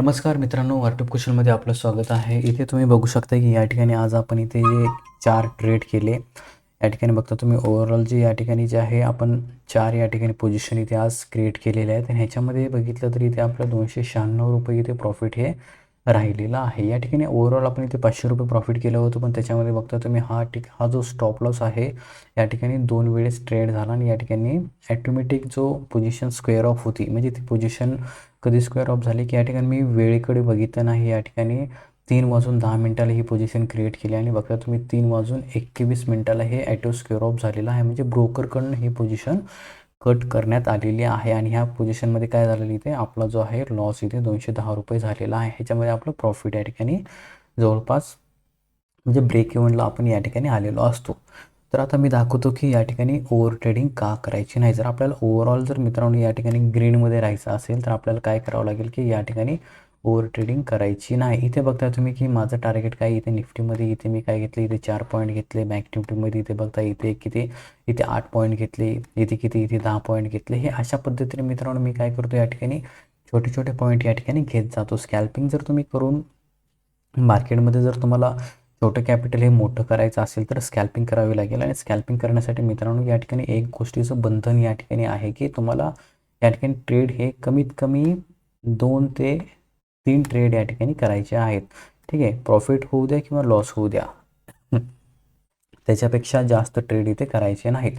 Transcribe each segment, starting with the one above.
नमस्कार मित्रांनो वाटप कुशलमध्ये आपलं स्वागत आहे. इथे तुम्ही बघू शकता की या ठिकाणी आज आपण इथे जे चार ट्रेड केले. या ठिकाणी बघता तुम्ही ओव्हरऑल जे या ठिकाणी जे आहे आपण चार या ठिकाणी पोझिशन इथे आज क्रिएट केलेले आहेत. आणि ह्याच्यामध्ये बघितलं तर इथे आपलं दोनशे शहाण्णव रुपये इथे प्रॉफिट हे राहिलेलं आहे. या ठिकाणी ओव्हरऑल आपण इथे पाचशे रुपये प्रॉफिट केलं होतं पण त्याच्यामध्ये बघता तुम्ही हा टिक हा जो स्टॉप लॉस आहे या ठिकाणी दोन वेळेस ट्रेड झाला आणि या ठिकाणी ॲटोमॅटिक जो पोझिशन स्क्वेअर ऑफ होती म्हणजे ती पोझिशन कधी स्क्वेअर ऑफ झाली की या ठिकाणी मी वेळेकडे बघितलं नाही या ठिकाणी तीन वाजून दहा मिनटाला ही पोझिशन क्रिएट केली आणि बघता तुम्ही तीन वाजून एकवीस मिनटाला हे ॲटो स्क्वेअर ऑफ झालेलं आहे. म्हणजे ब्रोकरकडून ही पोझिशन कट करण्यात आलेली आहे आणि ह्या पोझिशनमध्ये काय झालेलं इथे? आपला जो आहे लॉस इथे दोनशे दहा रुपये झालेला आहे. ह्याच्यामध्ये आपलं प्रॉफिट या ठिकाणी जवळपास म्हणजे ब्रेक इव्हनला आपण या ठिकाणी आलेलो असतो. तर आता मी दाखवतो की या ठिकाणी ओव्हर ट्रेडिंग का करायची नाही. जर आपल्याला ओव्हरऑल जर मित्रांनो या ठिकाणी ग्रीनमध्ये राहायचं असेल तर आपल्याला काय करावं लागेल की या ठिकाणी ओव्हर ट्रेडिंग करायची नाही. इथे बघता तुम्ही की माझं टार्गेट काय? इथे निफ्टीमध्ये इथे मी काय घेतले? इथे चार पॉईंट घेतले. बँक निफ्टीमध्ये इथे बघता इथे किती इथे आठ पॉईंट घेतले. इथे किती? इथे दहा पॉईंट घेतले. हे अशा पद्धतीने मित्रांनो मी काय करतो या ठिकाणी? छोटे छोटे पॉईंट या ठिकाणी घेत जातो. स्कॅल्पिंग जर तुम्ही करून मार्केटमध्ये जर तुम्हाला छोटं कॅपिटल हे मोठं करायचं असेल तर स्कॅल्पिंग करावी लागेल. आणि स्कॅल्पिंग करण्यासाठी मित्रांनो या ठिकाणी एक गोष्टीचं बंधन या ठिकाणी आहे की तुम्हाला या ठिकाणी ट्रेड हे कमीत कमी दोन ते तीन ट्रेड या ठिकाणी करायचे आहेत. ठीक आहे प्रॉफिट होऊ द्या किंवा लॉस होऊ द्या. त्याच्यापेक्षा जास्त ट्रेड इथे करायचे नाहीत.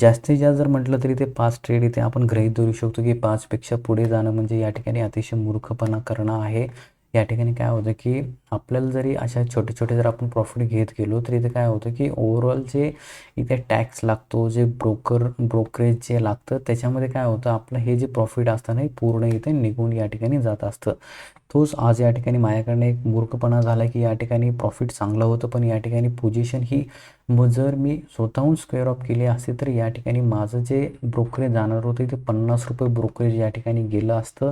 जास्तीत जास्त जर म्हटलं तरी ते पाच ट्रेड इथे आपण गृहीत धरू शकतो की पाचपेक्षा पुढे जाणं म्हणजे या ठिकाणी अतिशय मूर्खपणा करणं आहे. या ठिकाणी काय होतं की आपल्याला जरी अशा छोटे छोटे जर आपण प्रॉफिट घेत गेलो तर इथे काय होतं की ओव्हरऑल जे इथे टॅक्स लागतो जे ब्रोकर ब्रोकरेज जे लागतं त्याच्यामध्ये काय होतं आपलं हे जे प्रॉफिट असतं ना हे पूर्ण इथे निघून या ठिकाणी जात असतं. तोच आज या ठिकाणी माझ्याकडनं एक मूर्खपणा झाला की या ठिकाणी प्रॉफिट चांगलं होतं पण या ठिकाणी पोझिशन ही मग जर मी स्वतःहून स्क्वेअर ऑफ केली असते तर या ठिकाणी माझं जे ब्रोकरेज जाणार होतं ते पन्नास रुपये ब्रोकरेज या ठिकाणी गेलं असतं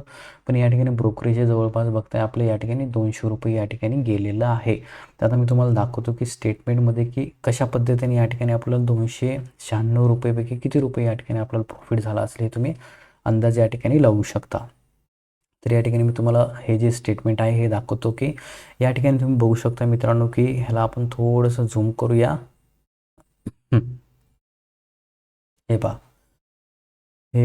पण या ठिकाणी ब्रोकरेज जवळपास बघताय आपलं या ठिकाणी दोनशे रुपये या ठिकाणी गेलेलं आहे तर आता मी तुम्हाला दाखवतो की स्टेटमेंटमध्ये की कशा पद्धतीने या ठिकाणी आपल्याला दोनशे शहाण्णव रुपयेपैकी किती रुपये या ठिकाणी आपल्याला प्रॉफिट झाला असले हे तुम्ही अंदाज या ठिकाणी लावू शकता तर या ठिकाणी मी तुम्हाला हे जे स्टेटमेंट आहे हे दाखवतो की या ठिकाणी तुम्ही बघू शकता मित्रांनो की ह्याला आपण थोडंसं झूम करूया. हे पहा. हे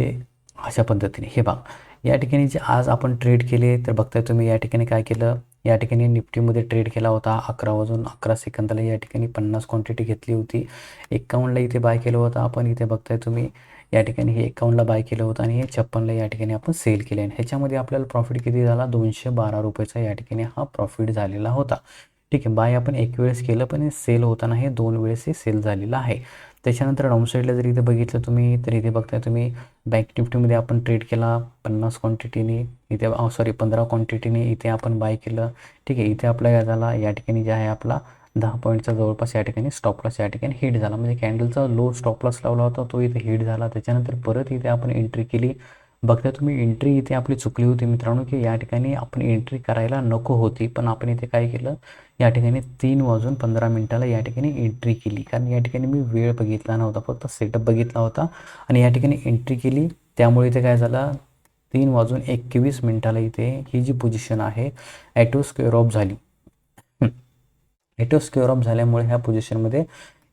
अशा पद्धतीने. हे पहा. या ठिकाणी जे आज आपण ट्रेड केले तर बघताय तुम्ही या ठिकाणी काय केलं? या ठिकाणी निफ्टीमध्ये ट्रेड केला होता. अकरा वाजून अकरा सेकंदाला या ठिकाणी पन्नास क्वांटिटी घेतली होती. एकावन्नला इथे बाय केलं होतं. आपण इथे बघताय तुम्ही या ठिकाणी हे एकावन्नला बाय केलं होतं आणि हे छप्पनला या ठिकाणी आपण सेल केले. आणि ह्याच्यामध्ये आपल्याला प्रॉफिट किती झाला? दोनशे बारा रुपयेचा या ठिकाणी हा प्रॉफिट झालेला होता. ठीक आहे बाय आपण एक वेळेस केलं पण हे सेल होताना हे दोन वेळेस हे सेल झालेलं आहे. त्याच्यानंतर डाऊनसाईडला जर इथे बघितलं तुम्ही तर इथे बघताय तुम्ही बँक निफ्टीमध्ये आपण ट्रेड केला पन्नास क्वांटिटीने इथे oh, सॉरी पंधरा क्वांटिटीने इथे आपण बाय केलं. ठीक आहे इथे आपला झाला या ठिकाणी जे आहे आपला दहा पॉईंटचा जवळपास या ठिकाणी स्टॉपलॉस या ठिकाणी हिट झाला. म्हणजे कॅन्डलचा लो स्टॉपलॉस लावला होता तो इथे हिट झाला. त्याच्यानंतर परत इथे आपण एंट्री केली. बघता तुम्ही एंट्री इथे आपली चुकली होती मित्रांनो की या ठिकाणी आपण एंट्री करायला नको होती. पण आपण इथे काय केलं? या ठिकाणी तीन वाजून पंधरा मिनटाला या ठिकाणी एंट्री केली. कारण या ठिकाणी मी वेळ बघितला नव्हता फक्त सेटअप बघितला होता. आणि या ठिकाणी एंट्री केली. त्यामुळे इथे काय झालं? तीन वाजून एकवीस मिनटाला इथे ही जी पोझिशन आहे ॲटो स्क्वेअर ऑफ झाली. ॲटो ऑफ झाल्यामुळे ह्या पोझिशनमध्ये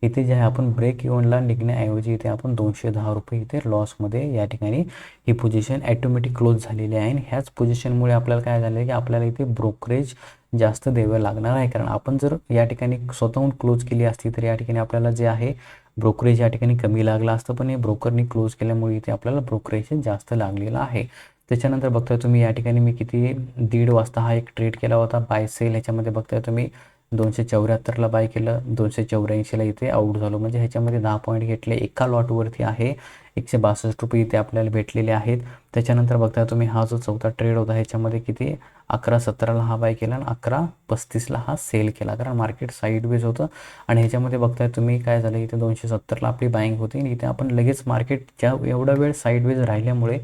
इथे जे आहे आपण ब्रेक इव्हनला निघण्याऐवजी इथे आपण दोनशे दहा रुपये इथे लॉसमध्ये या ठिकाणी ही पोझिशन ॲटोमॅटिक क्लोज झालेली आहे. आणि ह्याच पोझिशनमुळे आपल्याला काय झालं आहे की आपल्याला इथे ब्रोकरेज जास्त द्यावं लागणार आहे. कारण आपण जर या ठिकाणी स्वतःहून क्लोज केली असती तर या ठिकाणी आपल्याला जे आहे ब्रोकरेज या ठिकाणी कमी लागलं असतं. पण हे ब्रोकरनी क्लोज केल्यामुळे इथे आपल्याला ब्रोकरेज जास्त लागलेलं आहे. त्याच्यानंतर बघताय तुम्ही या ठिकाणी मी किती दीड वाजता हा एक ट्रेड केला होता. बाय सेल ह्याच्यामध्ये बघताय तुम्ही. दोनशे चौऱ्याहत्तरला बाय केलं दोनशे चौऱ्याऐंशीला इथे आऊट झालो. म्हणजे ह्याच्यामध्ये दहा पॉईंट घेतले. एका लॉटवरती आहे. एकशे बासष्ट रुपये इथे आपल्याला भेटलेले आहेत. त्याच्यानंतर बघता तुम्ही हा जो चौथा ट्रेड होता ह्याच्यामध्ये किती? अकरा सतराला हा बाय केला आणि अकरा पस्तीसला हा सेल केला. कारण मार्केट साईडवेज होतं. आणि ह्याच्यामध्ये बघताय तुम्ही काय झालं इथे दोनशे सत्तरला आपली बाईंग होती आणि इथे आपण लगेच मार्केट ज्या एवढा वेळ साईडवेज राहिल्यामुळे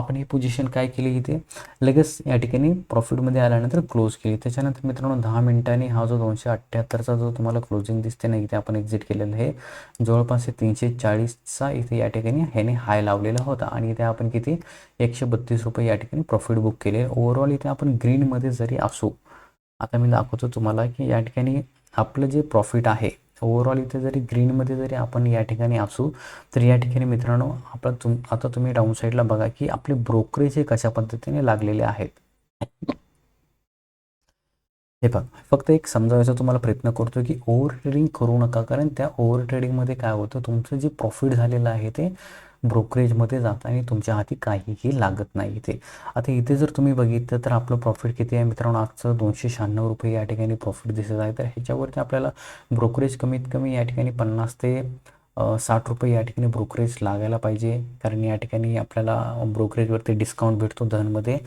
आपण ही पोझिशन काय केली इथे? लगेच या ठिकाणी प्रॉफिटमध्ये आल्यानंतर क्लोज केली. त्याच्यानंतर मित्रांनो दहा मिनिटांनी हा जो दोनशे अठ्ठ्याहत्तरचा जो तुम्हाला क्लोजिंग दिसते ना इथे आपण एक्झिट केलेलं आहे. जवळपास तीनशे चाळीसचा इथे या ठिकाणी ह्याने हाय लावलेला होता. आणि इथे आपण किती? एकशे बत्तीस रुपये या ठिकाणी प्रॉफिट बुक केले. ओव्हरऑल इथे आपण ग्रीनमध्ये जरी असू आता मी दाखवतो तुम्हाला की या ठिकाणी आपलं जे प्रॉफिट आहे ओव्हरऑल इथे जरी ग्रीनमध्ये जरी आपण या ठिकाणी असू तर या ठिकाणी मित्रांनो आपलं तुम आता तुम्ही डाऊन साईडला बघा की आपले ब्रोकरेज हे कशा पद्धतीने लागलेले आहेत. हे बघ फक्त एक समजावायचा तुम्हाला प्रयत्न करतो की ओव्हर ट्रेडिंग करू नका कारण त्या ओव्हर ट्रेडिंगमध्ये काय होतं तुमचं जे प्रॉफिट झालेलं आहे ते ब्रोकरेजमध्ये जातं आणि तुमच्या हाती काहीही लागत नाही इथे. आता इथे जर तुम्ही बघितलं तर आपलं प्रॉफिट किती आहे? मित्रांनो आजचं दोनशे शहाण्णव रुपये या ठिकाणी प्रॉफिट दिसत आहे. तर ह्याच्यावरती आपल्याला ब्रोकरेज कमीत कमी या ठिकाणी पन्नास ते साठ रुपये या ठिकाणी ब्रोकरेज लागायला पाहिजे. कारण या ठिकाणी आपल्याला ब्रोकरेजवरती डिस्काउंट भेटतो धनमध्ये.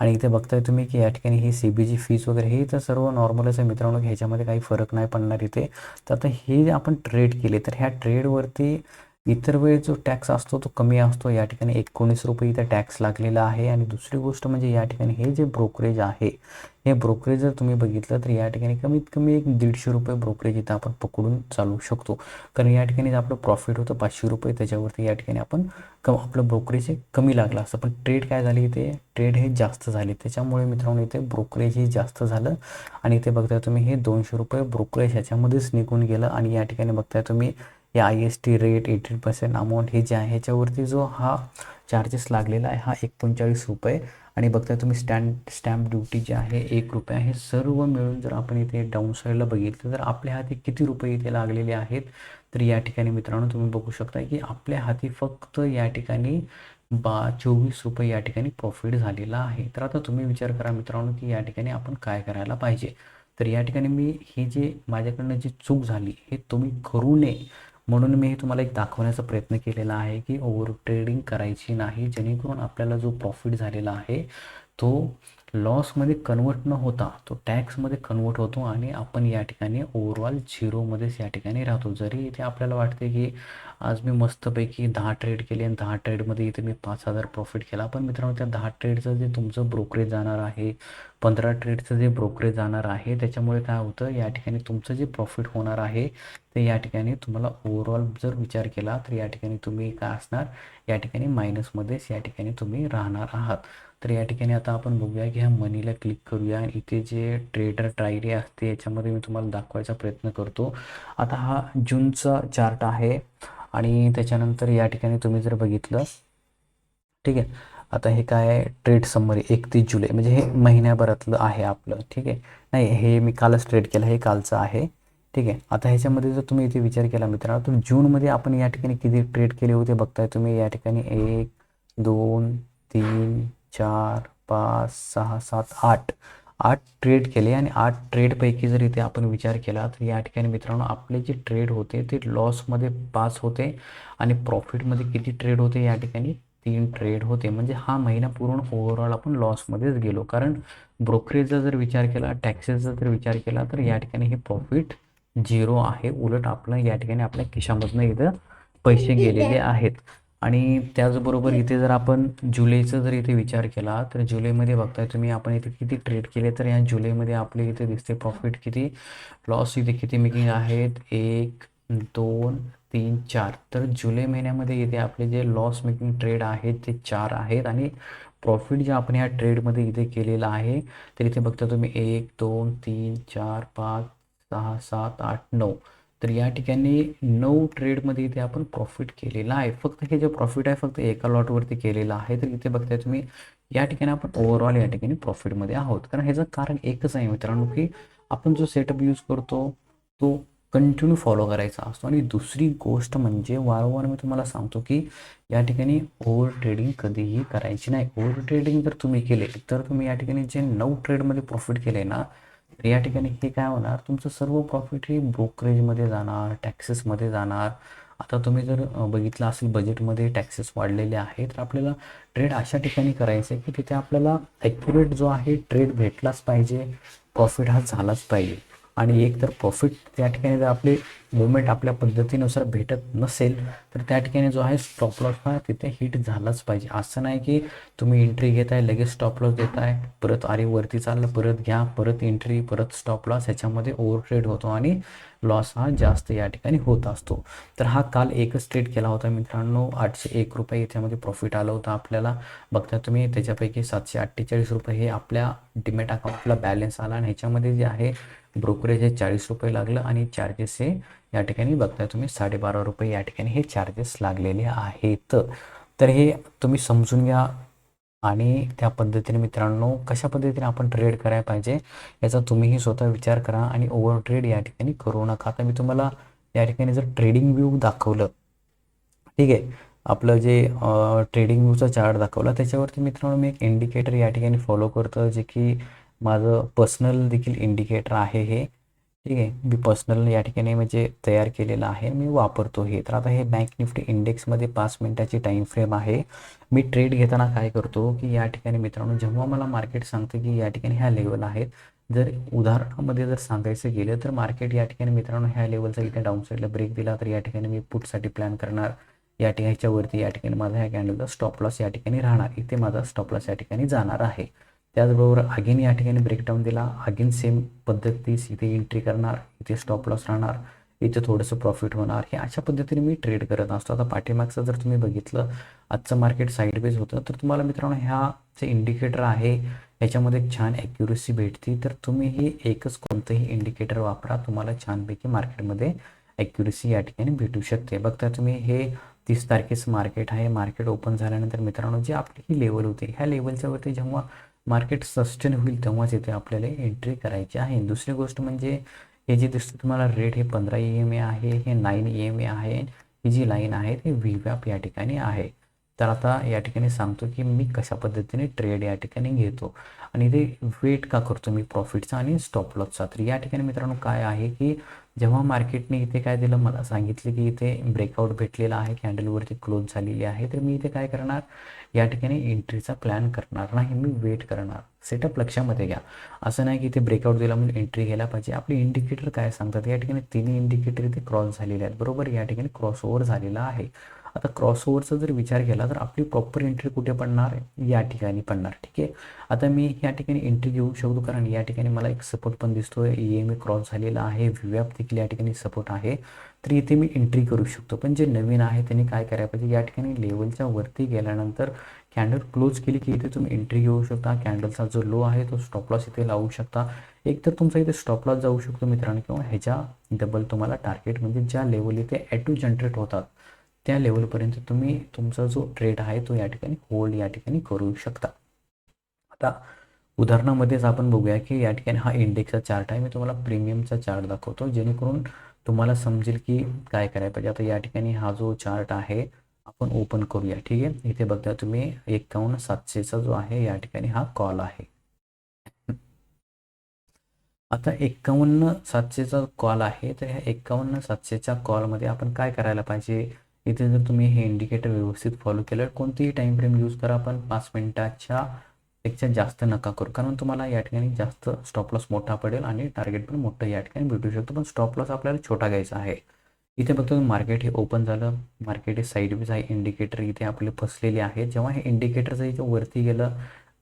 आणि इथे बघताय तुम्ही की या ठिकाणी ही सी बी जी फीज वगैरे हे तर सर्व नॉर्मलच आहे मित्रांनो. ह्याच्यामध्ये काही फरक नाही पडणार इथे. तर आता हे जे आपण ट्रेड केले तर ह्या ट्रेडवरती इतर वेळ जो टॅक्स असतो तो कमी असतो. या ठिकाणी एकोणीस रुपये इथं टॅक्स लागलेला आहे. आणि दुसरी गोष्ट म्हणजे या ठिकाणी हे जे ब्रोकरेज आहे हे ब्रोकरेज जर तुम्ही बघितलं तर या ठिकाणी कमीत कमी एक दीडशे रुपये ब्रोकरेज इथं आपण पकडून चालू शकतो. कारण या ठिकाणी आपलं प्रॉफिट होतं पाचशे रुपये त्याच्यावरती या ठिकाणी आपण कम आपलं ब्रोकरेज हे कमी लागलं असतं. पण ट्रेड काय झाली इथे? ट्रेड हे जास्त झाले. त्याच्यामुळे मित्रांनो इथे ब्रोकरेज हे जास्त झालं. आणि इथे बघताय तुम्ही हे दोनशे रुपये ब्रोकरेज ह्याच्यामध्येच निघून गेलं. आणि या ठिकाणी बघताय तुम्ही या I S T rate eighteen percent amount हे जे आहे ह्याच्यावरती जो हा चार्जेस लागलेला आहे हा एकोणचाळीस रुपये. आणि बघताय तुम्ही स्टॅम्प स्टॅम्प ड्युटी जे आहे एक रुपये हे सर्व मिळून जर आपण इथे डाऊन साईडला बघितलं तर आपल्या हाती किती रुपये इथे लागलेले आहेत? तर या ठिकाणी मित्रांनो तुम्ही बघू शकता की आपल्या हाती फक्त या ठिकाणी बा चोवीस रुपये या ठिकाणी प्रॉफिट झालेला आहे. तर आता तुम्ही विचार करा मित्रांनो की या ठिकाणी आपण काय करायला पाहिजे? तर या ठिकाणी मी हे जे माझ्याकडनं जी चूक झाली हे तुम्ही करू नये. म्हणून मी हे तुम्हाला एक दाखवण्याचा प्रयत्न केलेला आहे की ओव्हर ट्रेडिंग करायची नाही जेणेकरून आपल्याला जो प्रॉफिट झालेला आहे तो लॉसमध्ये कन्वर्ट न होता तो टॅक्समध्ये कन्वर्ट होतो आणि आपण या ठिकाणी ओव्हरऑल झिरोमध्येच या ठिकाणी राहतो. जरी इथे आपल्याला वाटते की आज मी मस्तपैकी दहा ट्रेड केले आणि दहा ट्रेडमध्ये इथे मी पाच हजार प्रॉफिट केला पण मित्रांनो त्या दहा ट्रेडचं जे तुमचं ब्रोकरेज जाणार आहे पंधरा ट्रेडचं जे ब्रोकरेज जाणार आहे त्याच्यामुळे काय होतं या ठिकाणी तुमचं जे प्रॉफिट होणार आहे ते या ठिकाणी तुम्हाला ओव्हरऑल जर विचार केला तर या ठिकाणी तुम्ही काय असणार या ठिकाणी मायनसमध्येच या ठिकाणी तुम्ही राहणार आहात. तर या ठिकाणी आता आपण बघूया की ह्या मनीला क्लिक करूया. आणि इथे जे ट्रेडर ट्रायरी असते याच्यामध्ये मी तुम्हाला दाखवायचा प्रयत्न करतो. आता हा जूनचा चार्ट आहे. आणि त्याच्यानंतर या ठिकाणी तुम्ही जर बघितलं ठीक आहे. आता हे काय आहे? ट्रेड समरी एकतीस जुलै. म्हणजे हे महिन्याभरातलं आहे आपलं ठीक आहे. नाही हे मी कालच ट्रेड केलं हे कालचं आहे ठीक आहे. आता ह्याच्यामध्ये जर तुम्ही इथे विचार केला मित्रांनो तर जूनमध्ये आपण या ठिकाणी किती ट्रेड केले होते बघताय तुम्ही? या ठिकाणी एक दोन तीन चार पाच सहा सात आठ. आठ ट्रेड केले आणि आठ ट्रेडपैकी जर इथे आपण विचार केला तर या ठिकाणी मित्रांनो आपले जे ट्रेड होते ते लॉसमध्ये पास होते आणि प्रॉफिटमध्ये किती ट्रेड होते या ठिकाणी तीन ट्रेड होते. म्हणजे हा महिना पूर्ण ओव्हरऑल आपण लॉसमध्येच गेलो. कारण ब्रोकरेजचा जर विचार केला टॅक्सेसचा जर विचार केला तर या ठिकाणी हे प्रॉफिट झिरो आहे. उलट आपलं या ठिकाणी आपल्या खिशामधनं इथं पैसे गेलेले आहेत. आणि त्याचबरोबर इथे जर आपण जुलैचा जर इथे विचार केला तर जुलैमध्ये बघताय तुम्ही आपण इथे किती ट्रेड केले तर या जुलैमध्ये आपले इथे दिसते प्रॉफिट किती? लॉस इथे किती मेकिंग आहेत? एक दोन तीन चार. तर जुलै महिन्यामध्ये इथे आपले जे लॉस मेकिंग ट्रेड आहेत ते चार आहेत आणि प्रॉफिट जे आपण ह्या ट्रेडमध्ये इथे केलेलं आहे तर इथे बघता तुम्ही एक दोन तीन चार पाच सहा सात आठ नऊ. तर या ठिकाणी नऊ ट्रेडमध्ये इथे आपण प्रॉफिट केलेलं आहे. फक्त हे जे प्रॉफिट आहे फक्त एका लॉटवरती केलेलं आहे. तर इथे बघताय तुम्ही या ठिकाणी आपण ओव्हरऑल या ठिकाणी प्रॉफिटमध्ये आहोत. कारण ह्याचं कारण एकच आहे मित्रांनो की आपण जो सेटअप यूज करतो तो कंटिन्यू फॉलो करायचा असतो. आणि दुसरी गोष्ट म्हणजे वारंवार मी तुम्हाला सांगतो की या ठिकाणी ओव्हर ट्रेडिंग कधीही करायची नाही. ओव्हर ट्रेडिंग जर तुम्ही केले तर तुम्ही या ठिकाणी जे नऊ ट्रेडमध्ये प्रॉफिट केले ना तर या ठिकाणी हे काय होणार? तुमचं सर्व प्रॉफिट हे ब्रोकरेजमध्ये जाणार टॅक्सेसमध्ये जाणार. आता तुम्ही जर बघितलं असेल बजेटमध्ये टॅक्सेस वाढलेले आहेत तर आपल्याला ट्रेड अशा ठिकाणी करायचं आहे की तिथे आपल्याला ॲक्युरेट जो आहे ट्रेड भेटलाच पाहिजे प्रॉफिट हा झालाच पाहिजे. आणि एक तर प्रॉफिट त्या ठिकाणी जर आपले मुवमेंट आपल्या पद्धतीनुसार भेटत नसेल तर त्या ठिकाणी जो आहे स्टॉप लॉस हा तिथे हिट झालाच पाहिजे. असं नाही की तुम्ही एंट्री घेताय लगेच स्टॉप लॉस देताय परत अरे वरती चाललं परत घ्या परत एंट्री परत स्टॉप लॉस ह्याच्यामध्ये ओव्हर ट्रेड होतो आणि लॉस हा जास्त या ठिकाणी होत असतो. तर हा काल एकच ट्रेड केला होता मित्रांनो आठशे एक रुपये याच्यामध्ये प्रॉफिट आलं होतं आपल्याला. बघता तुम्ही त्याच्यापैकी सातशे अठ्ठेचाळीस रुपये हे आपल्या डिमेट अकाउंटला बॅलन्स आला आणि ह्याच्यामध्ये जे आहे ब्रोकरेज हे चाळीस रुपये लागलं आणि चार्जेस हे या ठिकाणी बघताय तुम्ही साडेबारा रुपये या ठिकाणी हे चार्जेस लागलेले आहेत. तर हे तुम्ही समजून घ्या आणि त्या पद्धतीने मित्रांनो कशा पद्धतीने आपण ट्रेड करायला पाहिजे याचा तुम्हीही स्वतः विचार करा आणि ओव्हर ट्रेड या ठिकाणी करू नका. आता मी तुम्हाला या ठिकाणी जर ट्रेडिंग व्यू दाखवलं ठीक आहे आपलं जे ट्रेडिंग व्ह्यूचा चार्ट दाखवला त्याच्यावरती मित्रांनो मी एक इंडिकेटर या ठिकाणी फॉलो करतो जे की माझं पर्सनल देखील इंडिकेटर आहे हे. ठीक आहे? मी पर्सनल या ठिकाणी म्हणजे तयार केलेलं आहे. मी वापरतो हे. तर आता हे बँक निफ्टी इंडेक्समध्ये पाच मिनटाची टाईम फ्रेम आहे. मी ट्रेड घेताना काय करतो की या ठिकाणी मित्रांनो जेव्हा मला मार्केट सांगतं की या ठिकाणी ह्या लेवल आहेत जर उदाहरणामध्ये जर सांगायचं गेलं तर मार्केट या ठिकाणी मित्रांनो ह्या लेवलचा इथे डाऊन साईडला ब्रेक दिला तर या ठिकाणी मी पुटसाठी प्लॅन करणार. या ठिकाणीच्यावरती वरती या ठिकाणी माझा ह्या कॅन्डलचा स्टॉप लॉस या ठिकाणी राहणार. इथे माझा स्टॉप लॉस या ठिकाणी जाणार आहे. त्याचबरोबर अगेन या ठिकाणी ब्रेकडाऊन दिला. अगेन सेम पद्धतीस इथे एंट्री करणार इथे स्टॉप लॉस राहणार इथे थोडंसं प्रॉफिट होणार. हे अशा पद्धतीने मी ट्रेड करत असतो. आता पाठीमागचं जर तुम्ही बघितलं आजचं मार्केट साईडवेज होतं तर तुम्हाला मित्रांनो ह्या जे इंडिकेटर आहे याच्यामध्ये छान ॲक्युरेसी भेटते. तर तुम्ही ही एकच कोणतंही इंडिकेटर वापरा तुम्हाला छानपैकी मार्केटमध्ये ॲक्युरेसी या ठिकाणी भेटू शकते. बघता तुम्ही हे तीस तारखेचं मार्केट आहे. मार्केट ओपन झाल्यानंतर मित्रांनो जी आपली ही लेवल होती ह्या लेवलच्या वरती जेव्हा मार्केट सस्टेन होईल तेव्हाच इथे आपल्याला एंट्री करायची आहे. दुसरी गोष्ट म्हणजे हे जे दिसतं तुम्हाला रेट हे पंधरा ई एम ए आहे हे नाईन ई एम ए आहे ही जी लाईन आहे ते व्ही व्याप या ठिकाणी आहे. तर आता या ठिकाणी सांगतो की मी कशा पद्धतीने ट्रेड या ठिकाणी घेतो. आणि ते वेट का करतो मी प्रॉफिटचा आणि स्टॉप लॉसचा तर या ठिकाणी मित्रांनो काय आहे की जेव्हा मार्केटने इथे काय दिलं मला सांगितलं की इथे ब्रेकआउट भेटलेला आहे कॅन्डलवरती क्लोज झालेली आहे तर मी इथे काय करणार? या ठिकाणी एंट्रीचा प्लॅन करणार नाही मी वेट करणार. सेटअप लक्षामध्ये घ्या. असं नाही की इथे ब्रेकआउट दिला म्हणून एंट्री घ्यायला पाहिजे. आपले इंडिकेटर काय सांगतात? या ठिकाणी तिन्ही इंडिकेटर इथे क्रॉस झालेले आहेत. बरोबर? या ठिकाणी क्रॉस ओव्हर झालेला आहे. आता क्रॉसओव्हरचा जर विचार केला तर आपली प्रॉपर एंट्री कुठे पडणार या ठिकाणी पडणार ठीक आहे? आता मी या ठिकाणी एंट्री घेऊ शकतो कारण या ठिकाणी मला एक सपोर्ट पण दिसतोय. ई एम ए क्रॉस झालेला आहे व्हीवॅप देखील या ठिकाणी सपोर्ट आहे. तर इथे मी एंट्री करू शकतो. पण जे नवीन आहे त्यांनी काय करायला पाहिजे? या ठिकाणी लेवलच्या वरती गेल्यानंतर कॅन्डल क्लोज केली की इथे तुम्ही एंट्री घेऊ शकता. कॅन्डलचा जो लो आहे तो स्टॉप लॉस इथे लावू शकता. एक तर तुमचा इथे स्टॉप लॉस जाऊ शकतो मित्रांनो किंवा ह्याच्या डबल तुम्हाला टार्गेट म्हणजे ज्या लेवल इथे ॲटू जनरेट होतात. त्या लेवलपर्यंत तुम्ही तुमचा जो ट्रेड आहे तो या ठिकाणी होल्ड या ठिकाणी करू शकता. आता उदाहरणामध्येच आपण बघूया की या ठिकाणी हा इंडेक्सचा चार्ट आहे. मी तुम्हाला प्रीमियमचा चार्ट दाखवतो जेणेकरून तुम्हाला समजेल की काय करायला पाहिजे. आता या ठिकाणी हा जो चार्ट आहे आपण ओपन करूया. ठीक आहे? इथे बघता तुम्ही एकावन्न सातशेचा जो आहे या ठिकाणी हा कॉल आहे. आता एक्कावन्न सातशेचा कॉल आहे. तर ह्या एक्कावन्न सातशेच्या कॉलमध्ये आपण काय करायला पाहिजे? इथे जर तुम्ही हे इंडिकेटर व्यवस्थित फॉलो केलं कोणतीही टाईम फ्रेम यूज करा पण पाच मिनटाच्या पेक्षा जास्त नका करू. कारण तुम्हाला या ठिकाणी जास्त स्टॉप लॉस मोठा पडेल आणि टार्गेट पण मोठं या ठिकाणी भेटू शकतो. पण स्टॉप लॉस आपल्याला छोटा घ्यायचा आहे. इथे बघतो मार्केट हे ओपन झालं. मार्केट हे साईडवेज आहे. इंडिकेटर इथे आपले फसलेले आहेत. जेव्हा हे इंडिकेटरचं इथे वरती गेलं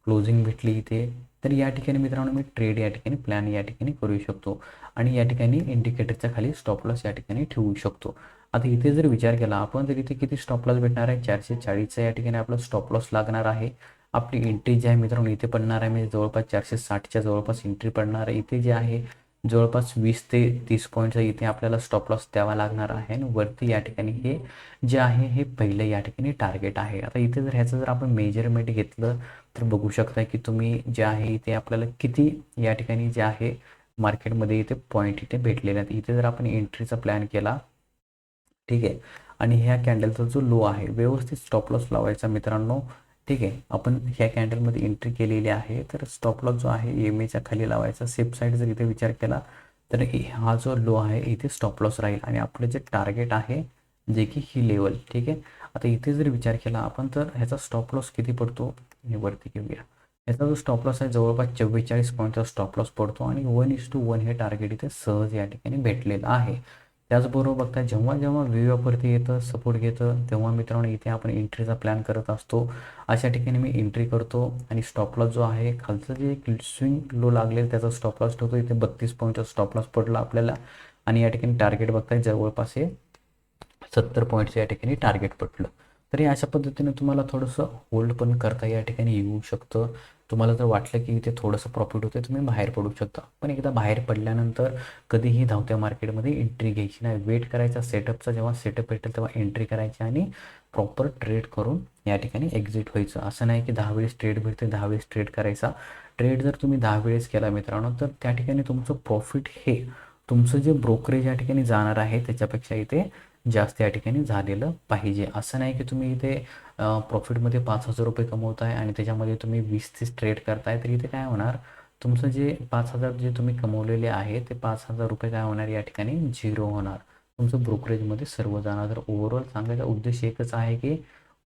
क्लोजिंग भेटली इथे तर या ठिकाणी मित्रांनो मी ट्रेड या ठिकाणी प्लॅन या ठिकाणी करू शकतो. आणि या ठिकाणी इंडिकेटरच्या खाली स्टॉप लॉस या ठिकाणी ठेवू शकतो. आता इथे जर विचार केला आपण तर इथे किती स्टॉप लॉस भेटणार आहे? चारशे चाळीसचा या ठिकाणी आपलं स्टॉप लॉस लागणार आहे. आपली एंट्री जी आहे मित्रांनो इथे पडणार आहे. म्हणजे जवळपास चारशे साठच्या जवळपास एंट्री पडणार आहे. इथे जे आहे जवळपास वीस ते तीस पॉईंटचा इथे आपल्याला स्टॉप लॉस द्यावा लागणार आहे. आणि वरती या ठिकाणी हे जे आहे हे पहिलं या ठिकाणी टार्गेट आहे. आता इथे जर ह्याचं जर आपण मेजरमेंट घेतलं तर बघू शकता की तुम्ही जे आहे इथे आपल्याला किती या ठिकाणी जे आहे मार्केटमध्ये इथे पॉईंट इथे भेटलेले आहेत. इथे जर आपण एंट्रीचा प्लॅन केला ठीक आहे? आणि ह्या कॅन्डलचा जो लो आहे व्यवस्थित स्टॉप लॉस लावायचा मित्रांनो. ठीक आहे? आपण ह्या कॅन्डलमध्ये एंट्री केलेली आहे. तर स्टॉप लॉस जो आहे एम एच्या खाली लावायचा. सेफ साईड जर इथे विचार केला तर हा जो लो आहे इथे स्टॉप लॉस राहील. आणि आपलं जे टार्गेट आहे जे की ही लेवल ठीक आहे? आता इथे जर विचार केला आपण तर ह्याचा स्टॉप लॉस किती पडतो? हे वरती घेऊया. याचा जो स्टॉप लॉस आहे जवळपास चव्वेचाळीस पॉईंटचा स्टॉप लॉस पडतो. आणि वन इज टू वन हे टार्गेट इथे सहज या ठिकाणी भेटलेलं आहे. त्याचबरोबर बघता जेव्हा जेव्हा वरती येतं सपोर्ट घेतं तेव्हा मित्रांनो इथे आपण एंट्रीचा प्लॅन करत असतो. अशा ठिकाणी मी एंट्री करतो आणि स्टॉपलॉस जो आहे खालचं जे स्विंग लो लागलेलं त्याचा स्टॉपलॉस ठेवतो. इथे बत्तीस पॉईंटचा स्टॉपलॉस पडला आपल्याला. आणि या ठिकाणी टार्गेट बघताय जवळपास हे सत्तर पॉईंटचं या ठिकाणी टार्गेट पडलं. तरी अशा पद्धतीने तुम्हाला थोडंसं होल्ड पण करता या ठिकाणी येऊ शकतं. तुम्हाला जर वाटलं की इथे थोडंसं प्रॉफिट होते तुम्ही बाहेर पडू शकता. पण एकदा बाहेर पडल्यानंतर कधीही धावत्या मार्केटमध्ये एंट्री घ्यायची नाही. वेट करायचा सेटअपचा जेव्हा सेटअप भेटेल तेव्हा एंट्री करायची आणि प्रॉपर ट्रेड करून या ठिकाणी एक्झिट व्हायचं. असं नाही की दहा वेळेस ट्रेड भेटते दहा वेळेस ट्रेड करायचा. ट्रेड जर तुम्ही दहा वेळेस केला मित्रांनो तर त्या ठिकाणी तुमचं प्रॉफिट हे तुमचं जे ब्रोकरेज या ठिकाणी जाणार आहे त्याच्यापेक्षा इथे जास्त या ठिकाणी झालेलं पाहिजे. असं नाही की तुम्ही इथे प्रॉफिटमध्ये पाच हजार रुपये कमवताय आणि त्याच्यामध्ये तुम्ही वीस तीस ट्रेड करताय तर इथे काय होणार? तुमचं जे पाच हजार जे तुम्ही कमवलेले आहे ते पाच हजार रुपये काय होणार? या ठिकाणी झिरो होणार. तुमचं ब्रोकरेजमध्ये सर्व जाणार. तर ओव्हरऑल सांगायचा उद्देश एकच आहे की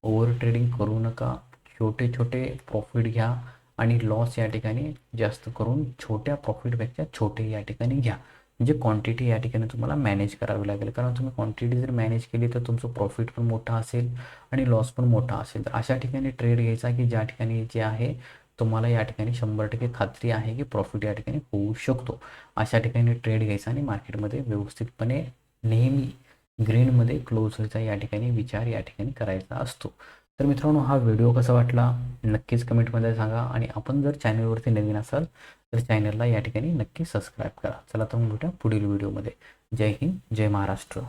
ओव्हर ट्रेडिंग करू नका. छोटे छोटे प्रॉफिट घ्या आणि लॉस या ठिकाणी जास्त करून छोट्या प्रॉफिटपेक्षा छोटे या ठिकाणी घ्या. म्हणजे क्वांटिटी या ठिकाणी तुम्हाला मॅनेज करावी लागेल. कारण तुम्ही क्वांटिटी जर मॅनेज केली तर तुमचं प्रॉफिट पण मोठा असेल आणि लॉस पण मोठा असेल. तर अशा ठिकाणी ट्रेड घ्यायचा की ज्या ठिकाणी जे आहे तुम्हाला या ठिकाणी शंभर टक्के खात्री आहे की प्रॉफिट या ठिकाणी होऊ शकतो. अशा ठिकाणी ट्रेड घ्यायचा आणि मार्केटमध्ये व्यवस्थितपणे नेहमी ग्रीनमध्ये क्लोज व्हायचा या ठिकाणी विचार या ठिकाणी करायचा असतो. तर मित्रांनो हा व्हिडिओ कसा वाटला? नक्कीच कमेंटमध्ये सांगा आणि आपण जर चॅनलवरती नवीन असाल तर चॅनलला या ठिकाणी नक्की सबस्क्राईब करा. चला तर मग भेटूया पुढील व्हिडिओमध्ये जय हिंद जय महाराष्ट्र.